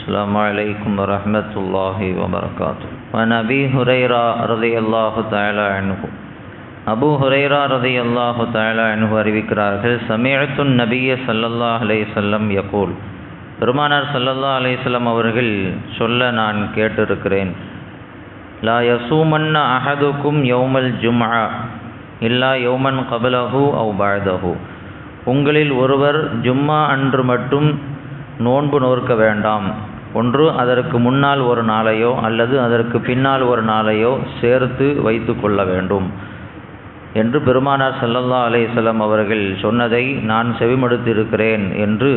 السلام عليكم ورحمة الله وبركاته وعن أبي هريرة رضي الله تعالى عنه அபு ஹுரைரா ரதி அல்லாஹு தாலா அனுகு அறிவிக்கிறார்கள் சமீஅத்து நபிய சல்லல்லா அலைசல்லம் யகூல் பெருமானார் சல்லல்லா அலைசல்லம் அவர்கள் சொல்ல நான் கேட்டிருக்கிறேன் லா யசூமன்ன அஹதுக்கும் யௌமல் ஜும்ஆ இல்லா யௌமன் கபலஹு அவ் பாதஹு உங்களில் ஒருவர் ஜும்மா அன்று மட்டும் நோன்பு நோர்க்க வேண்டாம் ஒன்று அதற்கு முன்னால் ஒரு நாளையோ அல்லது அதற்கு பின்னால் ஒரு நாளையோ சேர்த்து வைத்து கொள்ள வேண்டும். என்று பெருமானார் சல்லல்லா அலேசல்லம் அவர்கள் சொன்னதை நான் செவிமடுத்திருக்கிறேன் என்று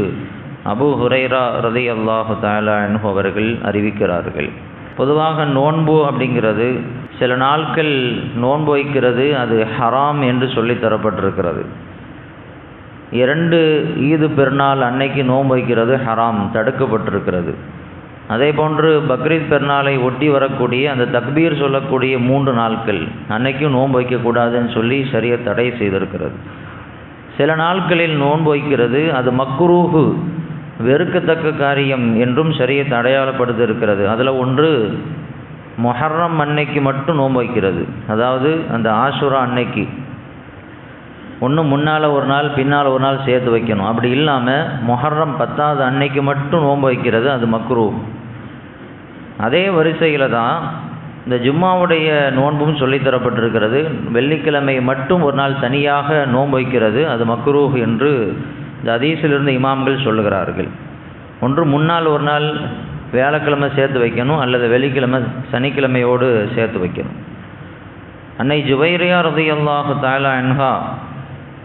அபு ஹுரைரா ரதி அல்லாஹு தாலானு அவர்கள் அறிவிக்கிறார்கள். பொதுவாக நோன்பு அப்படிங்கிறது சில நாட்கள் நோன்பு வைக்கிறது அது ஹராம் என்று சொல்லி தரப்பட்டிருக்கிறது. இரண்டு ஈது பெருநாள் அன்னைக்கு நோன்பு வைக்கிறது ஹராம் தடுக்கப்பட்டிருக்கிறது. அதே போன்று பக்ரீத் பெருநாளை ஒட்டி வரக்கூடிய அந்த தக்பீர் சொல்லக்கூடிய மூன்று நாட்கள் அன்னைக்கும் நோன்பு வைக்கக்கூடாதுன்னு சொல்லி சரிய தடை செய்திருக்கிறது. சில நாட்களில் நோன்பு வைக்கிறது அது மக்குரூஹு வெறுக்கத்தக்க காரியம் என்றும் சரியத்தை அடையாளப்படுத்தியிருக்கிறது அதில் ஒன்று மொஹர்ரம் அன்னைக்கு மட்டும் நோன்பு வைக்கிறது. அதாவது அந்த ஆசுரா அன்னைக்கு. ஒன்று முன்னால் ஒரு நாள் பின்னால் ஒரு நாள் சேர்த்து வைக்கணும். அப்படி இல்லாமல் மொஹர்ரம் பத்தாவது அன்னைக்கு மட்டும் நோன்பு வைக்கிறது அது மக்ரூ அதே வரிசையில் தான் இந்த ஜும்மாவுடைய நோன்பும் சொல்லித்தரப்பட்டிருக்கிறது. வெள்ளிக்கிழமை மட்டும் ஒரு நாள் தனியாக நோன்பு வைக்கிறது. அது மக்ரூஹ் என்று இந்த அதீசிலிருந்து இமாம்கள் சொல்லுகிறார்கள். ஒன்று முன்னால் ஒரு நாள் வியாழக்கிழமை சேர்த்து வைக்கணும் அல்லது வெள்ளிக்கிழமை சனிக்கிழமையோடு சேர்த்து வைக்கணும். அன்னை ஜுவைரியா ரதியல்லாஹு தாலா என்ஹா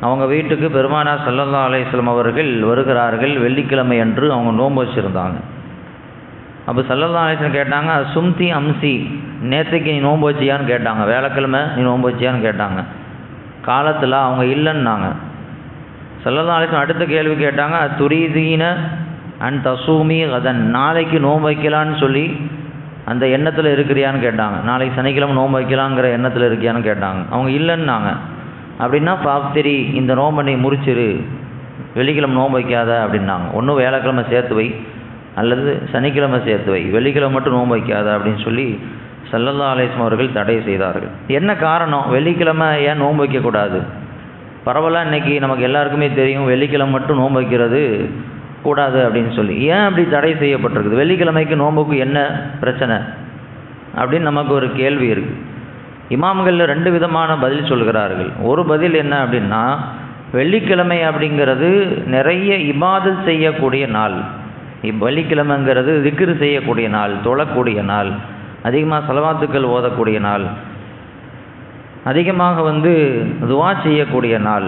அவங்க வீட்டுக்கு பெருமானா சல்லல்லா அலையம் அவர்கள் வருகிறார்கள். வெள்ளிக்கிழமை அன்று அவங்க நோன்பு வச்சுருந்தாங்க. அப்போ சல்லல்லா அலிஸ்லம் கேட்டாங்க சும்தி அம்சி நேற்றுக்கு நீ நோன்பு வச்சியான்னு கேட்டாங்க. வேலைக்கிழமை நீ நோன்பு வச்சியான்னு கேட்டாங்க. காலத்தில் அவங்க இல்லைன்னாங்க. சல்லல்லா அலிஸ்லம் அடுத்த கேள்வி கேட்டாங்க துரிதீன அண்ட் தசூமி கதன் நாளைக்கு நோன்பு வைக்கலான்னு சொல்லி அந்த எண்ணத்தில் இருக்கிறியான்னு கேட்டாங்க. நாளைக்கு சனிக்கிழமை நோன்பு வைக்கலாங்கிற எண்ணத்தில் இருக்கியான்னு கேட்டாங்க. அவங்க இல்லைன்னாங்க. அப்படின்னா பாப்திரி இந்த நோம்பை நீ முறிச்சிரு. வெள்ளிக்கிழமை நோன்பு வைக்காத அப்படின்னாங்க. ஒன்றும் வேலைக்கிழமை சேர்த்து வை. அல்லது சனிக்கிழமை சேர்த்து வை. வெள்ளிக்கிழமை மட்டும் நோன்பு வைக்காத அப்படின்னு சொல்லி சல்லல்லா அலேஸ்லம் அவர்கள் தடை செய்தார்கள். என்ன காரணம்? வெள்ளிக்கிழமை ஏன் நோன்பு வைக்கக்கூடாது பரவாயில்ல இன்னைக்கு நமக்கு எல்லாருக்குமே தெரியும் வெள்ளிக்கிழமை மட்டும் நோன்பு வைக்கிறது கூடாது அப்படின்னு சொல்லி. ஏன் அப்படி தடை செய்யப்பட்டிருக்குது? வெள்ளிக்கிழமைக்கு நோன்புக்கு என்ன பிரச்சனை? அப்படின்னு நமக்கு ஒரு கேள்வி இருக்குது இமாம்களில் ரெண்டு விதமான பதில் சொல்கிறார்கள். ஒரு பதில் என்ன அப்படின்னா வெள்ளிக்கிழமை அப்படிங்கிறது நிறைய இபாதல் செய்யக்கூடிய நாள். வெள்ளிக்கிழமைங்கிறது திக்ரு செய்யக்கூடிய நாள் தொழக்கூடிய நாள் அதிகமாக செலவாத்துக்கள் ஓதக்கூடிய நாள் அதிகமாக வந்து துவா செய்யக்கூடிய நாள்.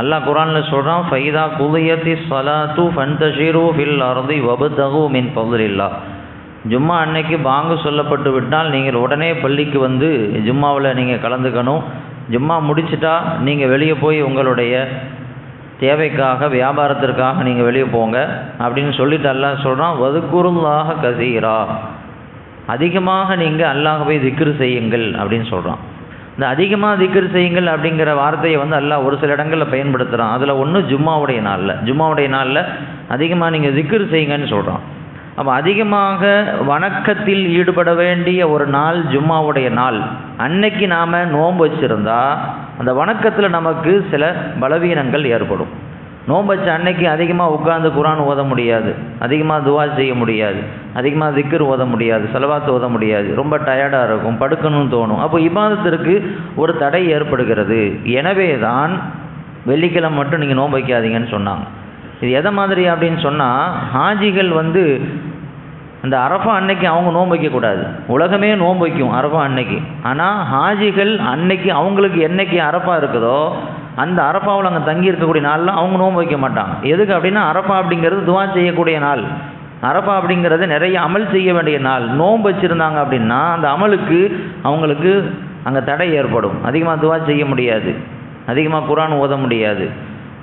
அல்லாஹ் குரானில் சொல்கிறான் ஃபைதா குதியத்தி சலாத்து ஃபன்தஷீரு ஃபில் அர்தி வபுதகு மின் பகுதில்லா ஜும்மா அன்னைக்கு பாங்கு சொல்லப்பட்டு விட்டால் நீங்கள் உடனே பள்ளிக்கு வந்து ஜும்மாவில் நீங்கள் கலந்துக்கணும். ஜும்மா முடிச்சிட்டா நீங்கள் வெளியே போய் உங்களுடைய தேவைக்காக வியாபாரத்திற்காக நீங்கள் வெளியே போங்க அப்படின்னு சொல்லிட்டு அல்லாஹ் சொல்கிறான் வதுக்குருல்லாக கசீரா. அதிகமாக நீங்கள் அல்லாஹவை திக்ரு செய்யுங்கள் அப்படின்னு சொல்கிறான் இந்த அதிகமாக திக்ரு செய்யுங்கள் அப்படிங்கிற வார்த்தையை வந்து அல்லாஹ் ஒரு சில இடங்களில் பயன்படுத்துகிறான் அதில் ஒன்று ஜும்மாவுடைய நாளில். ஜும்மாவுடைய நாளில் அதிகமாக நீங்கள் திக்ரு செய்யுங்கன்னு சொல்கிறான் அப்போ அதிகமாக வணக்கத்தில் ஈடுபட வேண்டிய ஒரு நாள் ஜும்மாவுடைய நாள். அன்னைக்கு நாம் நோன்பு வச்சுருந்தா அந்த வணக்கத்தில் நமக்கு சில பலவீனங்கள் ஏற்படும். நோன்பு வச்ச அன்னைக்கு அதிகமாக உட்காந்து குரான் ஓத முடியாது. அதிகமாக துவா செய்ய முடியாது. அதிகமாக திக்கர் ஓத முடியாது. செலவாத்து ஓத முடியாது. ரொம்ப டயர்டாக இருக்கும். படுக்கணும்னு தோணும். அப்போ இபாதத்திற்கு ஒரு தடை ஏற்படுகிறது. எனவே தான் வெள்ளிக்கிழமை மட்டும் நீங்கள் நோன்பு வைக்காதீங்கன்னு சொன்னாங்க. இது எதை மாதிரி அப்படின்னு சொன்னால் ஹாஜிகள் வந்து அந்த அரஃபா அன்னைக்கு அவங்க நோன்பு வைக்கக்கூடாது உலகமே நோன்பு வைக்கும் அரஃபா அன்னைக்கு. ஆனால் ஹாஜிகள் அன்னைக்கு அவங்களுக்கு என்னைக்கு அரஃபா இருக்குதோ அந்த அரப்பாவில் அங்கே தங்கி இருக்கக்கூடிய நாளில் அவங்க நோன்பு வைக்க மாட்டாங்க. எதுக்கு அப்படின்னா அரப்பா அப்படிங்கிறது துவா செய்யக்கூடிய நாள். அரப்பா அப்படிங்கிறது நிறைய அமல் செய்ய வேண்டிய நாள். நோன்பு வச்சுருந்தாங்க அப்படின்னா அந்த அமலுக்கு அவங்களுக்கு அங்கே தடை ஏற்படும். அதிகமாக துவா செய்ய முடியாது. அதிகமாக குரான் ஓத முடியாது.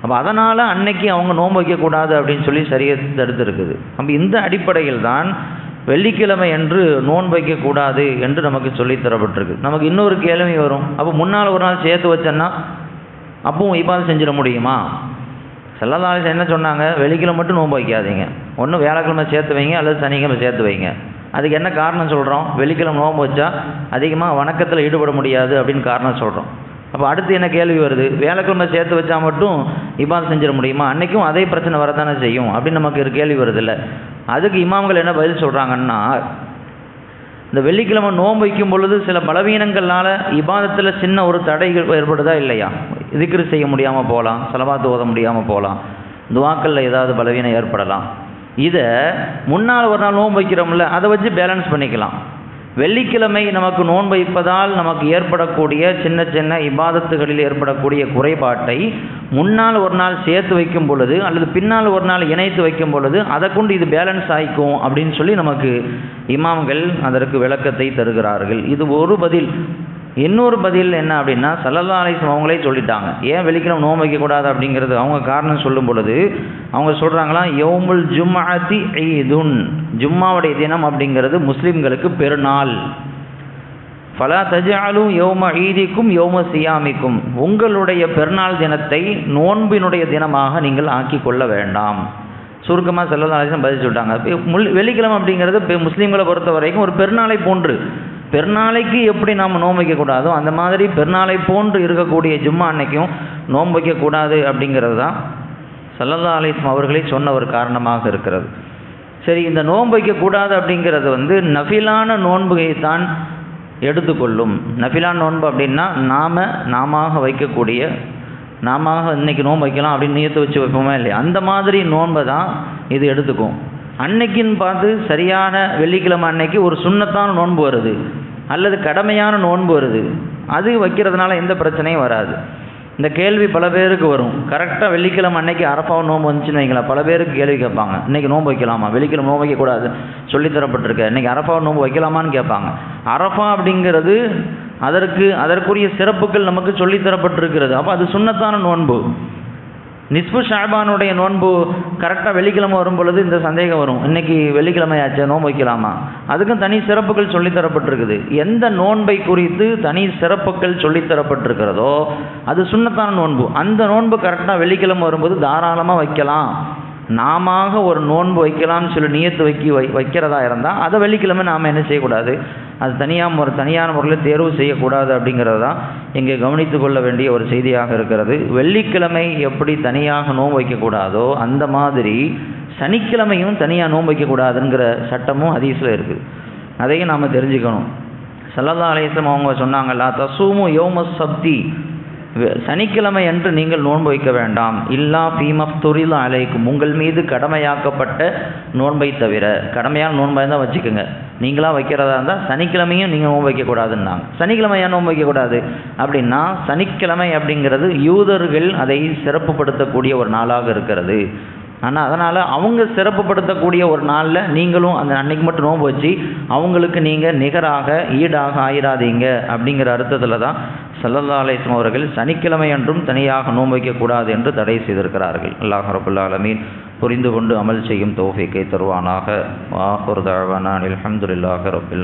அப்போ அதனால் அன்னைக்கு அவங்க நோன்பு வைக்கக்கூடாது அப்படின்னு சொல்லி சரியாக தடுத்துருக்குது. அப்போ இந்த அடிப்படையில் தான் வெள்ளிக்கிழமை என்று நோன்பு வைக்கக்கூடாது என்று நமக்கு சொல்லித்தரப்பட்டிருக்கு நமக்கு இன்னொரு கேள்வி வரும். அப்போ முன்னால் ஒரு நாள் சேர்த்து வச்சேன்னா அப்பவும் இபாது செஞ்சிட முடியுமா? செல்லதாலேசன் என்ன சொன்னாங்க? வெள்ளிக்கிழமை மட்டும் நோன்பு வைக்காதீங்க. ஒன்று வியாழக்கிழமை சேர்த்து வைங்க அல்லது சனிக்கிழமை சேர்த்து வைங்க. அதுக்கு என்ன காரணம் சொல்கிறோம் வெள்ளிக்கிழமை நோன்பு வச்சா அதிகமாக வணக்கத்தில் ஈடுபட முடியாது அப்படின்னு காரணம் சொல்கிறோம் அப்போ அடுத்து என்ன கேள்வி வருது? வியாழக்கிழமை சேர்த்து வச்சா மட்டும் இமாம் செஞ்சிட முடியுமா? அன்றைக்கும் அதே பிரச்சனை வரதானே செய்யும் அப்படின்னு நமக்கு ஒரு கேள்வி வருது இல்லை அதுக்கு இமாம்கள் என்ன பதில் சொல்கிறாங்கன்னா இந்த வெள்ளிக்கிழமை நோன்பு வைக்கும் பொழுது சில பலவீனங்கள்னால இபாதத்தில் சின்ன ஒரு தடைகள் ஏற்படுதா இல்லையா? இதுக்கு செய்ய முடியாமல் போகலாம் செலவாத்து ஓத முடியாமல் போகலாம் துவாக்களில் ஏதாவது பலவீனம் ஏற்படலாம். இதை முன்னால் ஒரு நாள் நோன்பு வைக்கிறோம்ல அதை வச்சு பேலன்ஸ் பண்ணிக்கலாம். வெள்ளிக்கிழமை நமக்கு நோன்பு வைப்பதால் நமக்கு ஏற்படக்கூடிய சின்ன சின்ன இபாதத்துகளில் ஏற்படக்கூடிய குறைபாட்டை முன்னால் ஒரு நாள் சேர்த்து வைக்கும் பொழுது அல்லது பின்னால் ஒரு நாள் இணைத்து வைக்கும் பொழுது அதை கொண்டு இது பேலன்ஸ் ஆயிக்கும் அப்படின்னு சொல்லி நமக்கு இமாம்கள் அதற்கு விளக்கத்தை தருகிறார்கள். இது ஒரு பதில். இன்னொரு பதில் என்ன அப்படின்னா சல்லல்லா அலிஸ்லம் அவங்களே சொல்லிட்டாங்க. ஏன் வெள்ளிக்கிழமை நோன்பு வைக்கக்கூடாது அப்படிங்கிறது அவங்க காரணம் சொல்லும் பொழுது அவங்க சொல்கிறாங்களாம் யோமுல் ஜும்மாத்தி ஈதுன். ஜும்மாவுடைய தினம் அப்படிங்கிறது முஸ்லீம்களுக்கு பெருநாள். ஃபலா தஜாலும் யோம ஈதிக்கும் யோம சியாமிக்கும். உங்களுடைய பெருநாள் தினத்தை நோன்பினுடைய தினமாக நீங்கள் ஆக்கி கொள்ள வேண்டாம். சுருக்கமாக செல்லல்லா பதில் சொல்லிட்டாங்க. முல் வெள்ளிக்கிழமை அப்படிங்கிறது பெ- முஸ்லீம்களை பொறுத்த வரைக்கும் ஒரு பெருநாளை போன்று. பெருநாளைக்கு எப்படி நாம் நோன்பு வைக்கக்கூடாதோ அந்த மாதிரி பெருநாளை போன்று இருக்கக்கூடிய ஜும்மா அன்னைக்கும் நோன்பு வைக்கக்கூடாது அப்படிங்கிறது தான் சல்லல்லா அலிஸ்லாம் அவர்களே சொன்ன ஒரு காரணமாக இருக்கிறது. சரி இந்த நோன்பு வைக்கக்கூடாது அப்படிங்கிறது வந்து நஃபிலான நோன்புகை தான் எடுத்துக்கொள்ளும். நஃபிலான நோன்பு அப்படின்னா நாம் நாம வைக்கக்கூடிய நாம இன்றைக்கி நோன்பு வைக்கலாம் அப்படின்னு நியத்து வச்சு வைப்போமா இல்லையா? அந்த மாதிரி நோன்பை தான் இது எடுத்துக்கும். அன்னைக்குன்னு பார்த்து சரியான வெள்ளிக்கிழமை அன்னைக்கு ஒரு சுண்ணத்தான நோன்பு வருது அல்லது கடமையான நோன்பு வருது. அது வைக்கிறதுனால எந்த பிரச்சனையும் வராது. இந்த கேள்வி பல பேருக்கு வரும். கரெக்டாக வெள்ளிக்கிழமை அன்னைக்கு அரப்பாவை நோன்பு வந்துச்சுன்னு வைங்களேன். பல பேருக்கு கேள்வி கேட்பாங்க. இன்றைக்கி நோன்பு வைக்கலாமா? வெள்ளிக்கிழமை நோன்பு வைக்கக்கூடாது சொல்லித்தரப்பட்டிருக்க இன்றைக்கி அரப்பாவை நோன்பு வைக்கலாமான்னு கேட்பாங்க. அரப்பா அப்படிங்கிறது அதற்கு அதற்குரிய சிறப்புகள் நமக்கு சொல்லித்தரப்பட்டிருக்கிறது அப்போ அது சுண்ணத்தான நோன்பு. நிஸ்பு ஷாபானுடைய நோன்பு கரெக்டாக வெள்ளிக்கிழமை வரும் பொழுது இந்த சந்தேகம் வரும். இன்னைக்கு வெள்ளிக்கிழமை ஆச்சு நோன்பு வைக்கலாமா? அதுக்கும் தனி சிறப்புகள் சொல்லித்தரப்பட்டிருக்குது எந்த நோன்பை குறித்து தனி சிறப்புகள் சொல்லித் தரப்பட்டிருக்கிறதோ அது சுண்ணத்தான நோன்பு. அந்த நோன்பு கரெக்டாக வெள்ளிக்கிழமை வரும்போது தாராளமாக வைக்கலாம். நாம ஒரு நோன்பு வைக்கலாம்னு சொல்லி நியத்து வைக்கி வை வைக்கிறதா இருந்தால் அதை வெள்ளிக்கிழமை நாம் என்ன செய்யக்கூடாது? அது தனியாக ஒரு தனியான முறையில் தேர்வு செய்யக்கூடாது அப்படிங்கிறது தான் இங்கே கவனித்து கொள்ள வேண்டிய ஒரு செய்தியாக இருக்கிறது. வெள்ளிக்கிழமை எப்படி தனியாக நோன்பு வைக்கக்கூடாதோ அந்த மாதிரி சனிக்கிழமையும் தனியாக நோன்பு வைக்கக்கூடாதுங்கிற சட்டமும் ஹதீஸில் இருக்குது அதையும் நாம் தெரிஞ்சுக்கணும். சல்லல்லா அலையம் அவங்க சொன்னாங்கல்ல தசூமு யோம சப்தி சனிக்கிழமை அன்று நீங்கள் நோன்பு வைக்க வேண்டாம். இல்லா பீமப் துரில் அலைக்கும். உங்கள் மீது கடமையாக்கப்பட்ட நோன்பை தவிர கடமையான நோன்பாக தான் வச்சுக்கோங்க. நீங்களாக வைக்கிறதா இருந்தால் சனிக்கிழமையும் நீங்கள் நோன்பு வைக்கக்கூடாதுன்னாங்க சனிக்கிழமை ஏன் நோன்பு வைக்கக்கூடாது அப்படின்னா சனிக்கிழமை அப்படிங்கிறது யூதர்கள் அதை சிறப்புப்படுத்தக்கூடிய ஒரு நாளாக இருக்கிறது. ஆனால் அதனால் அவங்க சிறப்புப்படுத்தக்கூடிய ஒரு நாளில் நீங்களும் அந்த அன்னைக்கு மட்டும் நோன்பு வச்சு அவங்களுக்கு நீங்கள் நிகராக ஈடாக ஆயிடாதீங்க அப்படிங்கிற அர்த்தத்தில் தான் சல்லல்லா அலிஸ்லாம் அவர்கள் சனிக்கிழமை அன்றும் தனியாக நோன்பு வைக்கக்கூடாது என்று தடை செய்திருக்கிறார்கள். அல்லாஹ் ரபுல்லா அலமீன் புரிந்து கொண்டு அமல் செய்யும் தோஃபிக்கை தருவானாக. வாஹுர் தாவானா அல்ஹம்துலில்லாஹி ரபுல்